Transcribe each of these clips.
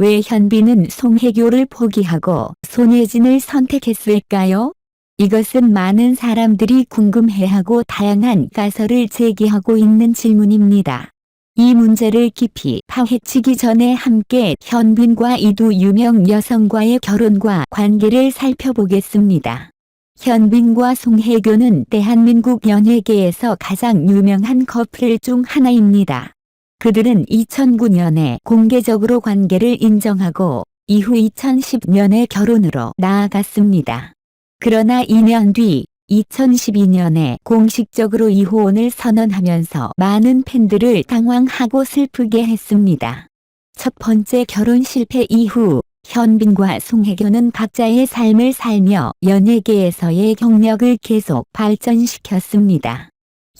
왜 현빈은 송혜교를 포기하고 손예진을 선택했을까요? 이것은 많은 사람들이 궁금해하고 다양한 가설을 제기하고 있는 질문입니다. 이 문제를 깊이 파헤치기 전에 함께 현빈과 이두 유명 여성과의 결혼과 관계를 살펴보겠습니다. 현빈과 송혜교는 대한민국 연예계에서 가장 유명한 커플 중 하나입니다. 그들은 2009년에 공개적으로 관계를 인정하고 이후 2010년에 결혼으로 나아갔습니다. 그러나 2년 뒤 2012년에 공식적으로 이혼을 선언하면서 많은 팬들을 당황하고 슬프게 했습니다. 첫 번째 결혼 실패 이후 현빈과 송혜교는 각자의 삶을 살며 연예계에서의 경력을 계속 발전시켰습니다.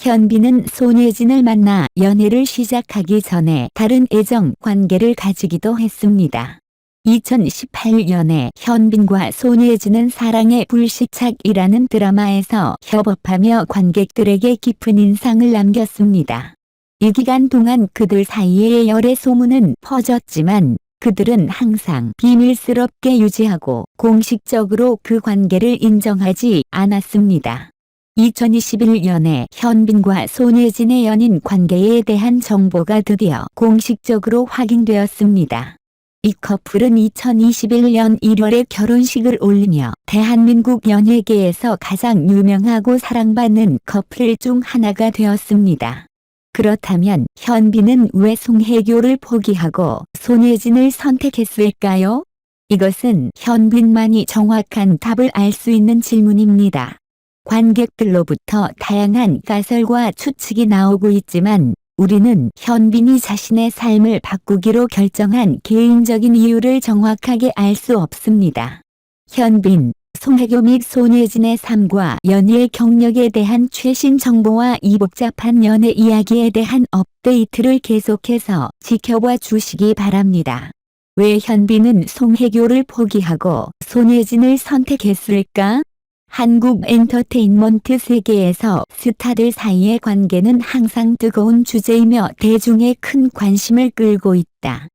현빈은 손예진을 만나 연애를 시작하기 전에 다른 애정 관계를 가지기도 했습니다. 2018년에 현빈과 손예진은 사랑의 불시착이라는 드라마에서 협업하며 관객들에게 깊은 인상을 남겼습니다. 이 기간 동안 그들 사이의 열애 소문은 퍼졌지만 그들은 항상 비밀스럽게 유지하고 공식적으로 그 관계를 인정하지 않았습니다. 2021년에 현빈과 손예진의 연인 관계에 대한 정보가 드디어 공식적으로 확인되었습니다. 이 커플은 2021년 1월에 결혼식을 올리며 대한민국 연예계에서 가장 유명하고 사랑받는 커플 중 하나가 되었습니다. 그렇다면 현빈은 왜 송혜교를 포기하고 손예진을 선택했을까요? 이것은 현빈만이 정확한 답을 알 수 있는 질문입니다. 관객들로부터 다양한 가설과 추측이 나오고 있지만 우리는 현빈이 자신의 삶을 바꾸기로 결정한 개인적인 이유를 정확하게 알 수 없습니다. 현빈, 송혜교 및 손예진의 삶과 연예 경력에 대한 최신 정보와 이 복잡한 연애 이야기에 대한 업데이트를 계속해서 지켜봐 주시기 바랍니다. 왜 현빈은 송혜교를 포기하고 손예진을 선택했을까? 한국 엔터테인먼트 세계에서 스타들 사이의 관계는 항상 뜨거운 주제이며 대중의 큰 관심을 끌고 있다.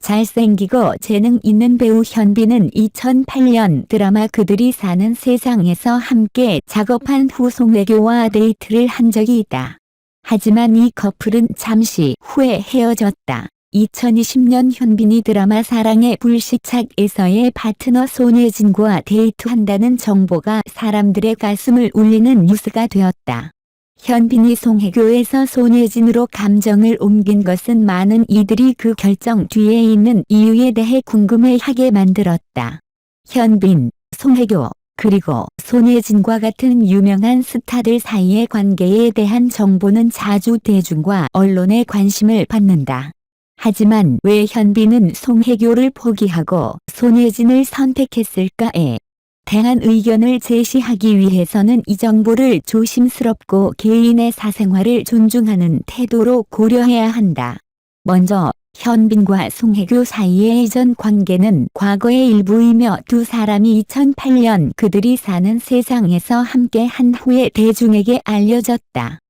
잘생기고 재능 있는 배우 현빈은 2008년 드라마 그들이 사는 세상에서 함께 작업한 후 송혜교와 데이트를 한 적이 있다. 하지만 이 커플은 잠시 후에 헤어졌다. 2020년 현빈이 드라마 사랑의 불시착에서의 파트너 손예진과 데이트한다는 정보가 사람들의 가슴을 울리는 뉴스가 되었다. 현빈이 송혜교에서 손예진으로 감정을 옮긴 것은 많은 이들이 그 결정 뒤에 있는 이유에 대해 궁금해하게 만들었다. 현빈, 송혜교, 그리고 손예진과 같은 유명한 스타들 사이의 관계에 대한 정보는 자주 대중과 언론의 관심을 받는다. 하지만 왜 현빈은 송혜교를 포기하고 손예진을 선택했을까에 대한 의견을 제시하기 위해서는 이 정보를 조심스럽고 개인의 사생활을 존중하는 태도로 고려해야 한다. 먼저 현빈과 송혜교 사이의 이전 관계는 과거의 일부이며 두 사람이 2008년 그들이 사는 세상에서 함께 한 후에 대중에게 알려졌다.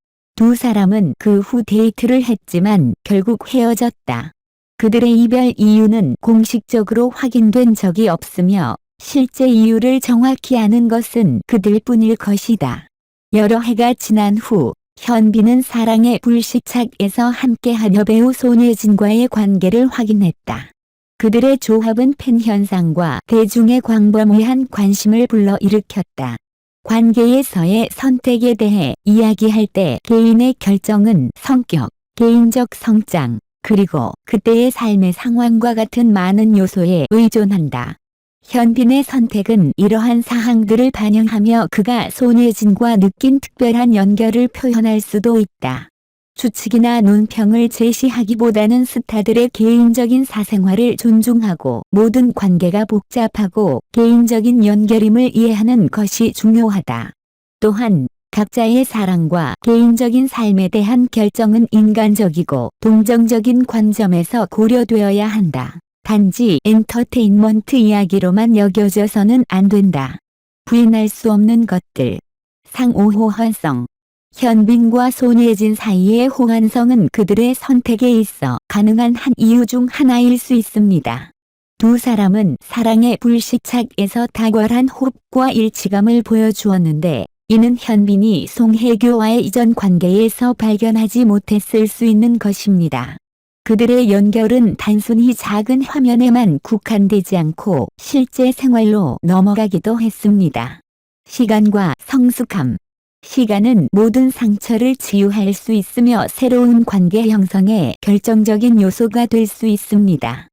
두 사람은 그 후 데이트를 했지만 결국 헤어졌다. 그들의 이별 이유는 공식적으로 확인된 적이 없으며 실제 이유를 정확히 아는 것은 그들뿐일 것이다. 여러 해가 지난 후 현빈은 사랑의 불시착에서 함께한 여배우 손예진과의 관계를 확인했다. 그들의 조합은 팬 현상과 대중의 광범위한 관심을 불러일으켰다. 관계에서의 선택에 대해 이야기할 때 개인의 결정은 성격, 개인적 성장, 그리고 그때의 삶의 상황과 같은 많은 요소에 의존한다. 현빈의 선택은 이러한 사항들을 반영하며 그가 손예진과 느낀 특별한 연결을 표현할 수도 있다. 추측이나 논평을 제시하기보다는 스타들의 개인적인 사생활을 존중하고 모든 관계가 복잡하고 개인적인 연결임을 이해하는 것이 중요하다. 또한 각자의 사랑과 개인적인 삶에 대한 결정은 인간적이고 동정적인 관점에서 고려되어야 한다. 단지 엔터테인먼트 이야기로만 여겨져서는 안 된다. 부인할 수 없는 것들. 상호호환성. 현빈과 손예진 사이의 호환성은 그들의 선택에 있어 가능한 한 이유 중 하나일 수 있습니다. 두 사람은 사랑의 불시착에서 탁월한 호흡과 일치감을 보여주었는데 이는 현빈이 송혜교와의 이전 관계에서 발견하지 못했을 수 있는 것입니다. 그들의 연결은 단순히 작은 화면에만 국한되지 않고 실제 생활로 넘어가기도 했습니다. 시간과 성숙함. 시간은 모든 상처를 치유할 수 있으며 새로운 관계 형성에 결정적인 요소가 될 수 있습니다.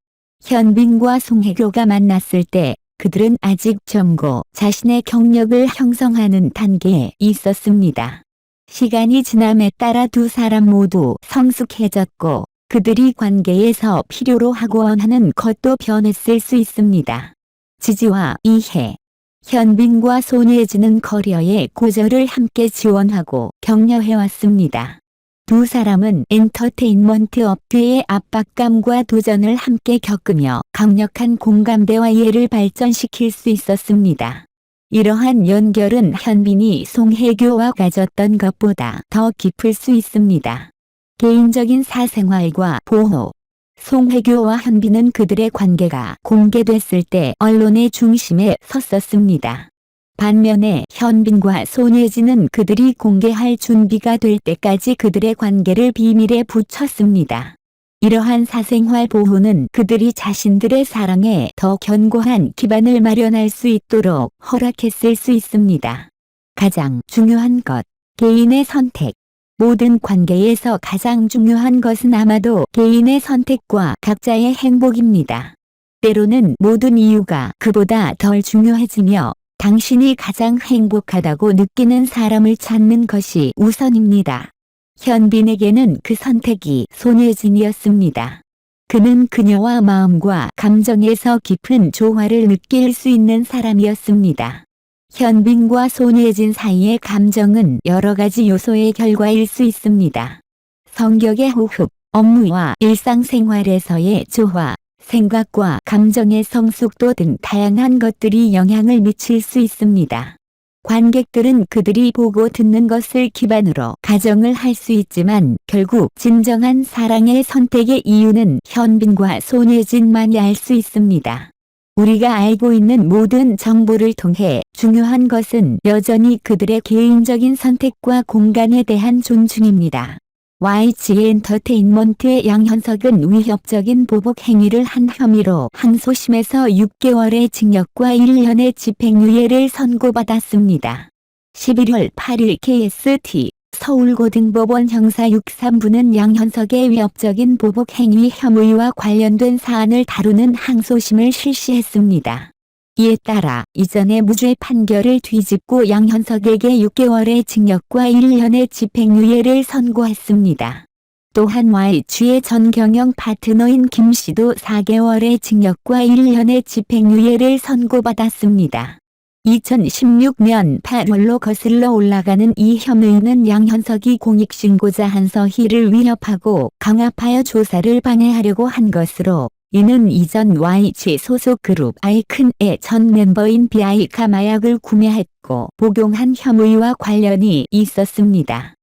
현빈과 송혜교가 만났을 때 그들은 아직 젊고 자신의 경력을 형성하는 단계에 있었습니다. 시간이 지남에 따라 두 사람 모두 성숙해졌고 그들이 관계에서 필요로 하고 원하는 것도 변했을 수 있습니다. 지지와 이해. 현빈과 손예진은 커리어의 고절을 함께 지원하고 격려해왔습니다. 두 사람은 엔터테인먼트 업계의 압박감과 도전을 함께 겪으며 강력한 공감대와 이해를 발전시킬 수 있었습니다. 이러한 연결은 현빈이 송혜교와 가졌던 것보다 더 깊을 수 있습니다. 개인적인 사생활과 보호. 송혜교와 현빈은 그들의 관계가 공개됐을 때 언론의 중심에 섰었습니다. 반면에 현빈과 손예진은 그들이 공개할 준비가 될 때까지 그들의 관계를 비밀에 붙였습니다. 이러한 사생활 보호는 그들이 자신들의 사랑에 더 견고한 기반을 마련할 수 있도록 허락했을 수 있습니다. 가장 중요한 것, 개인의 선택. 모든 관계에서 가장 중요한 것은 아마도 개인의 선택과 각자의 행복입니다. 때로는 모든 이유가 그보다 덜 중요해지며 당신이 가장 행복하다고 느끼는 사람을 찾는 것이 우선입니다. 현빈에게는 그 선택이 손예진이었습니다. 그는 그녀와 마음과 감정에서 깊은 조화를 느낄 수 있는 사람이었습니다. 현빈과 손예진 사이의 감정은 여러 가지 요소의 결과일 수 있습니다. 성격의 호흡, 업무와 일상생활에서의 조화, 생각과 감정의 성숙도 등 다양한 것들이 영향을 미칠 수 있습니다. 관객들은 그들이 보고 듣는 것을 기반으로 가정을 할 수 있지만 결국 진정한 사랑의 선택의 이유는 현빈과 손예진만이 알 수 있습니다. 우리가 알고 있는 모든 정보를 통해 중요한 것은 여전히 그들의 개인적인 선택과 공간에 대한 존중입니다. YG 엔터테인먼트의 양현석은 위협적인 보복 행위를 한 혐의로 항소심에서 6개월의 징역과 1년의 집행유예를 선고받았습니다. 11월 8일 KST 서울고등법원 형사 63부는 양현석의 위협적인 보복 행위 혐의와 관련된 사안을 다루는 항소심을 실시했습니다. 이에 따라 이전의 무죄 판결을 뒤집고 양현석에게 6개월의 징역과 1년의 집행유예를 선고했습니다. 또한 YG의 전 경영 파트너인 김 씨도 4개월의 징역과 1년의 집행유예를 선고받았습니다. 2016년 8월로 거슬러 올라가는 이 혐의는 양현석이 공익신고자 한서희를 위협하고 강압하여 조사를 방해하려고 한 것으로 이는 이전 YG 소속 그룹 아이큰의 전 멤버인 비아이카 마약을 구매했고 복용한 혐의와 관련이 있었습니다.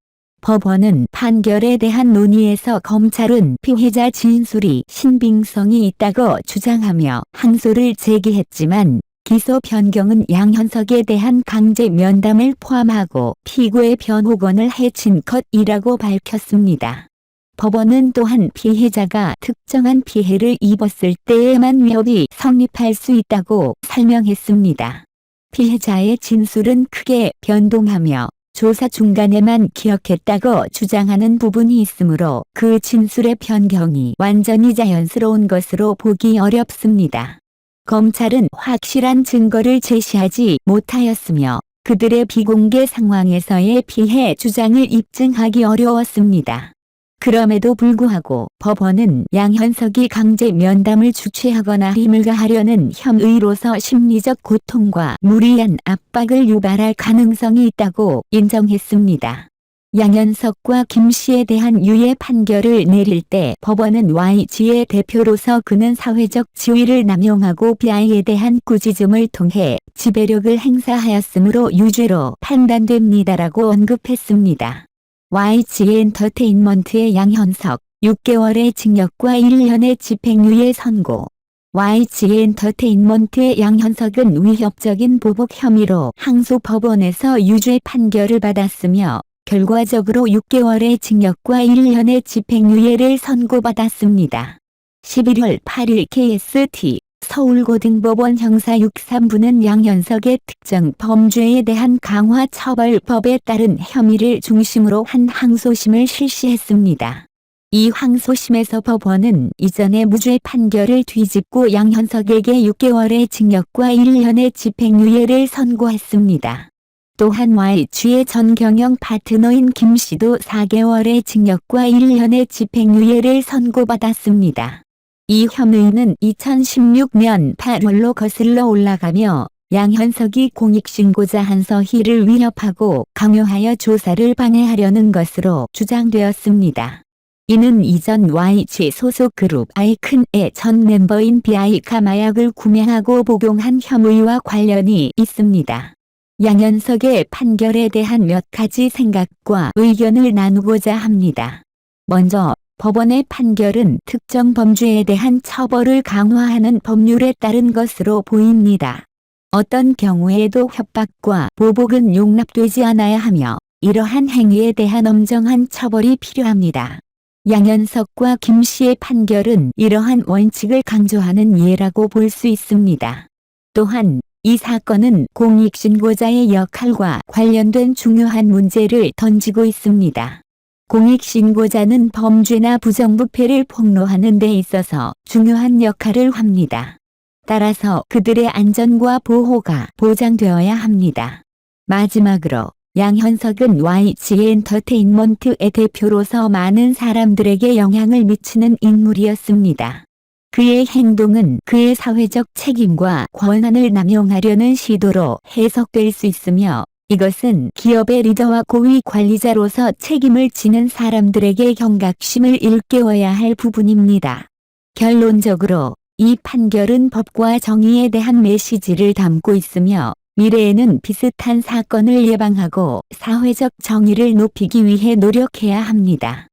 법원은 판결에 대한 논의에서 검찰은 피해자 진술이 신빙성이 있다고 주장하며 항소를 제기했지만 기소 변경은 양현석에 대한 강제 면담을 포함하고 피고의 변호권을 해친 것이라고 밝혔습니다. 법원은 또한 피해자가 특정한 피해를 입었을 때에만 위협이 성립할 수 있다고 설명했습니다. 피해자의 진술은 크게 변동하며 조사 중간에만 기억했다고 주장하는 부분이 있으므로 그 진술의 변경이 완전히 자연스러운 것으로 보기 어렵습니다. 검찰은 확실한 증거를 제시하지 못하였으며 그들의 비공개 상황에서의 피해 주장을 입증하기 어려웠습니다. 그럼에도 불구하고 법원은 양현석이 강제 면담을 주최하거나 힘을 가하려는 혐의로서 심리적 고통과 무리한 압박을 유발할 가능성이 있다고 인정했습니다. 양현석과 김 씨에 대한 유예 판결을 내릴 때 법원은 YG의 대표로서 그는 사회적 지위를 남용하고 비아이에 대한 꾸짖음을 통해 지배력을 행사하였으므로 유죄로 판단됩니다라고 언급했습니다. YG 엔터테인먼트의 양현석 6개월의 징역과 1년의 집행유예 선고 YG 엔터테인먼트의 양현석은 위협적인 보복 혐의로 항소법원에서 유죄 판결을 받았으며 결과적으로 6개월의 징역과 1년의 집행유예를 선고받았습니다. 11월 8일 KST 서울고등법원 형사 63부는 양현석의 특정 범죄에 대한 강화 처벌법에 따른 혐의를 중심으로 한 항소심을 실시했습니다. 이 항소심에서 법원은 이전의 무죄 판결을 뒤집고 양현석에게 6개월의 징역과 1년의 집행유예를 선고했습니다. 또한 YG의 전 경영 파트너인 김 씨도 4개월의 징역과 1년의 집행유예를 선고받았습니다. 이 혐의는 2016년 8월로 거슬러 올라가며 양현석이 공익신고자 한서희를 위협하고 강요하여 조사를 방해하려는 것으로 주장되었습니다. 이는 이전 YG 소속 그룹 아이큰의 전 멤버인 비아이카 마약을 구매하고 복용한 혐의와 관련이 있습니다. 양현석의 판결에 대한 몇 가지 생각과 의견을 나누고자 합니다. 먼저 법원의 판결은 특정 범죄에 대한 처벌을 강화하는 법률에 따른 것으로 보입니다. 어떤 경우에도 협박과 보복은 용납되지 않아야 하며 이러한 행위에 대한 엄정한 처벌이 필요합니다. 양현석과 김 씨의 판결은 이러한 원칙을 강조하는 예라고 볼 수 있습니다. 또한 이 사건은 공익신고자의 역할과 관련된 중요한 문제를 던지고 있습니다. 공익신고자는 범죄나 부정부패를 폭로하는 데 있어서 중요한 역할을 합니다. 따라서 그들의 안전과 보호가 보장되어야 합니다. 마지막으로 양현석은 YG 엔터테인먼트의 대표로서 많은 사람들에게 영향을 미치는 인물이었습니다. 그의 행동은 그의 사회적 책임과 권한을 남용하려는 시도로 해석될 수 있으며 이것은 기업의 리더와 고위 관리자로서 책임을 지는 사람들에게 경각심을 일깨워야 할 부분입니다. 결론적으로 이 판결은 법과 정의에 대한 메시지를 담고 있으며 미래에는 비슷한 사건을 예방하고 사회적 정의를 높이기 위해 노력해야 합니다.